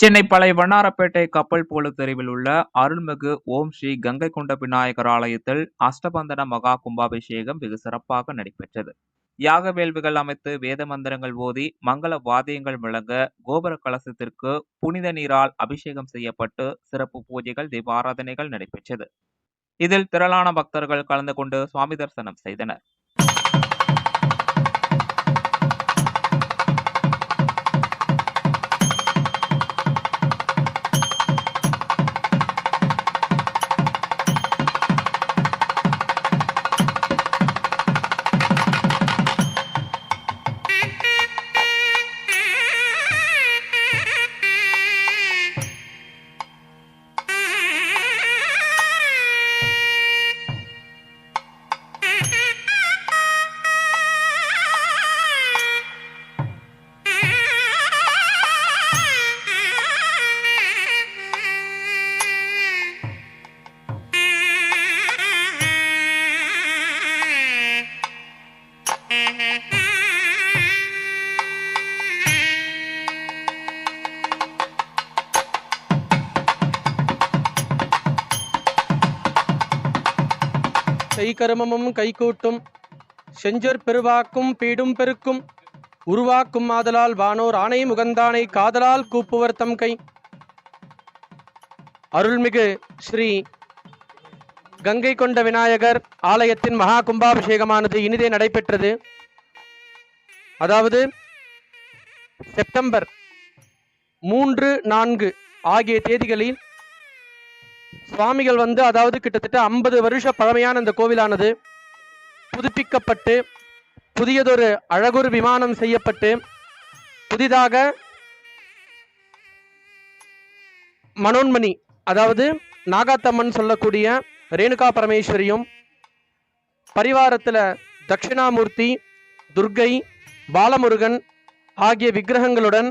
சென்னை பழைய வண்ணாரப்பேட்டை கப்பல் போல தெருவில் உள்ள அருள்மிகு ஓம் ஸ்ரீ கங்கை கொண்ட விநாயகர் ஆலயத்தில் அஷ்டபந்தன மகா கும்பாபிஷேகம் வெகு சிறப்பாக நடைபெற்றது. யாக வேள்விகள் அமைத்து வேத மந்திரங்கள் ஓதி மங்கள வாத்தியங்கள் முழங்க கோபுர கலசத்திற்கு புனித நீரால் அபிஷேகம் செய்யப்பட்டு சிறப்பு பூஜைகள் தீபாராதனைகள் நடைபெற்றது. இதில் திரளான பக்தர்கள் கலந்து கொண்டு சுவாமி தரிசனம் செய்தனர். கைகருமமும் கைகூட்டும். செஞ்சொற் பெருவாக்கும் பீடும் பெருக்கும். உருவாக்கும் ஆதலால் வானோர் ஆணை முகந்தானை காதலால் கூப்புவர் தம் கை. அருள்மிகு ஸ்ரீ கங்கை கொண்ட விநாயகர் ஆலயத்தின் மகா கும்பாபிஷேகமானது இனிதே நடைபெற்றது. அதாவது செப்டம்பர் மூன்று நான்கு ஆகிய தேதிகளில் சுவாமிகள் வந்து அதாவது கிட்டத்தட்ட ஐம்பது வருஷ பழமையான இந்த கோவிலானது புதுப்பிக்கப்பட்டு புதியதொரு அழகொரு விமானம் செய்யப்பட்டு புதிதாக மனோன்மணி அதாவது நாகாத்தம்மன் சொல்லக்கூடிய ரேணுகா பரமேஸ்வரியும் பரிவாரத்தில் தட்சிணாமூர்த்தி துர்கை பாலமுருகன் ஆகிய விக்கிரகங்களுடன்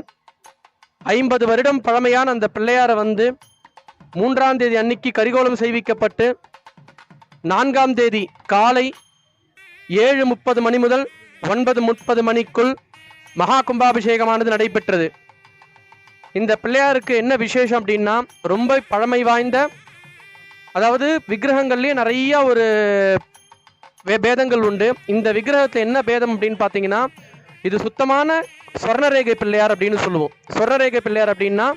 ஐம்பது வருடம் பழமையான அந்த பிள்ளையாரை வந்து மூன்றாம் தேதி அன்னைக்கு கரிகோலம் செய்விக்கப்பட்டு நான்காம் தேதி காலை ஏழு முப்பது மணி முதல் ஒன்பது முப்பது மணிக்குள் மகா கும்பாபிஷேகமானது நடைபெற்றது. இந்த பிள்ளையாருக்கு என்ன விசேஷம் அப்படின்னா ரொம்ப பழமை வாய்ந்த அதாவது விக்கிரகங்கள்லேயே நிறைய ஒரு வே- பேதங்கள் உண்டு. இந்த விக்கிரகத்தில் என்ன பேதம் அப்படின்னு பார்த்தீங்கன்னா இது சுத்தமான சொர்ணரேகை பிள்ளையார் அப்படின்னு சொல்லுவோம். சொர்ணரேகை பிள்ளையார் அப்படின்னா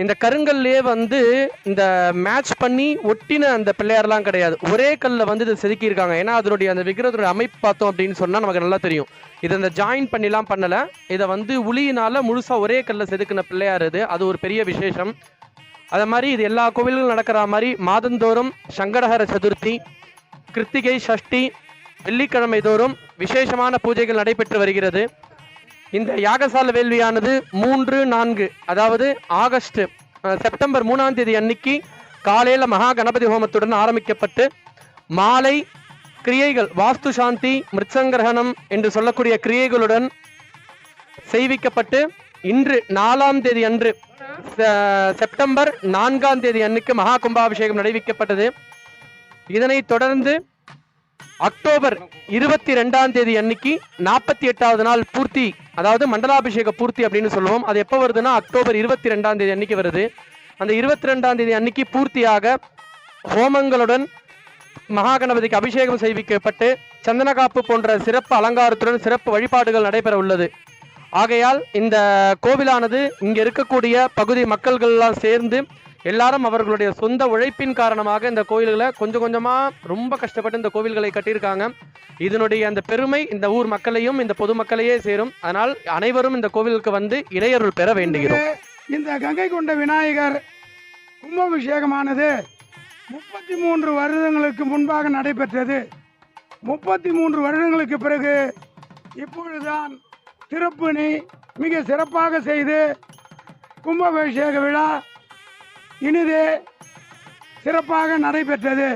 இந்த கருங்கல்லையே வந்து இந்த மேட்ச் பண்ணி ஒட்டின அந்த பிள்ளையார்லாம் கிடையாது. ஒரே கல்லில் வந்து இதை செதுக்கியிருக்காங்க. ஏன்னா அதனுடைய அந்த விக்கிரகத்துடைய அமைப்பு பார்த்தோம் அப்படின்னு சொன்னால் நமக்கு நல்லா தெரியும். இதை இந்த ஜாயின் பண்ணிலாம் பண்ணலை. இதை வந்து உளியினால் முழுசாக ஒரே கல்லில் செதுக்கின பிள்ளையார் இது. அது ஒரு பெரிய விசேஷம். அதை மாதிரி இது எல்லா கோவில்களும் நடக்கிற மாதிரி மாதந்தோறும் சங்கடஹர சதுர்த்தி கிருத்திகை சஷ்டி வெள்ளிக்கிழமை தோறும் விசேஷமான பூஜைகள் நடைபெற்று வருகிறது. இந்த யாகசால வேள்வியானது மூன்று நான்கு அதாவது ஆகஸ்ட் செப்டம்பர் மூணாம் தேதி அன்னைக்கு காலையில் மகா கணபதி ஹோமத்துடன் ஆரம்பிக்கப்பட்டு மாலை கிரியைகள் வாஸ்து சாந்தி மிருச்சங்கிரகணம் என்று சொல்லக்கூடிய கிரியைகளுடன் செய்விக்கப்பட்டு இன்று நாலாம் தேதி அன்று செப்டம்பர் நான்காம் தேதி அன்னைக்கு மகா கும்பாபிஷேகம் நடைவிக்கப்பட்டது. இதனைத் தொடர்ந்து அக்டோபர் இருபத்தி ரெண்டாம் தேதி அன்னைக்கு நாற்பத்தி எட்டாவது நாள் பூர்த்தி அதாவது மண்டலாபிஷேக பூர்த்தி அப்படின்னு சொல்லுவோம். அது எப்போ வருதுன்னா அக்டோபர் இருபத்தி ரெண்டாம் தேதி அன்னைக்கு வருது. அந்த இருபத்தி ரெண்டாம் தேதி அன்னைக்கு பூர்த்தியாக ஹோமங்களுடன் மகாகணபதிக்கு அபிஷேகம் செய்விக்கப்பட்டு சந்தனகாப்பு போன்ற சிறப்பு அலங்காரத்துடன் சிறப்பு வழிபாடுகள் நடைபெற உள்ளது. ஆகையால் இந்த கோவிலானது இங்கே இருக்கக்கூடிய பகுதி மக்கள்கள்லாம் சேர்ந்து எல்லாரும் அவர்களுடைய சொந்த உழைப்பின் காரணமாக இந்த கோயில்களை கொஞ்சம் கொஞ்சமாக ரொம்ப கஷ்டப்பட்டு இந்த கோவில்களை கட்டியிருக்காங்க. இதனுடைய அந்த பெருமை இந்த ஊர் மக்களையும் இந்த பொதுமக்களையே சேரும். அதனால் அனைவரும் இந்த கோவிலுக்கு வந்து இடையருள் பெற வேண்டுகிறோம். இந்த கங்கை கொண்ட விநாயகர் கும்பாபிஷேகமானது முப்பத்தி மூன்று வருடங்களுக்கு முன்பாக நடைபெற்றது. முப்பத்தி மூன்று வருடங்களுக்கு பிறகு இப்பொழுதுதான் திருப்பணி மிக சிறப்பாக செய்து கும்பாபிஷேக விழா இனிது சிறப்பாக நடைபெற்றது.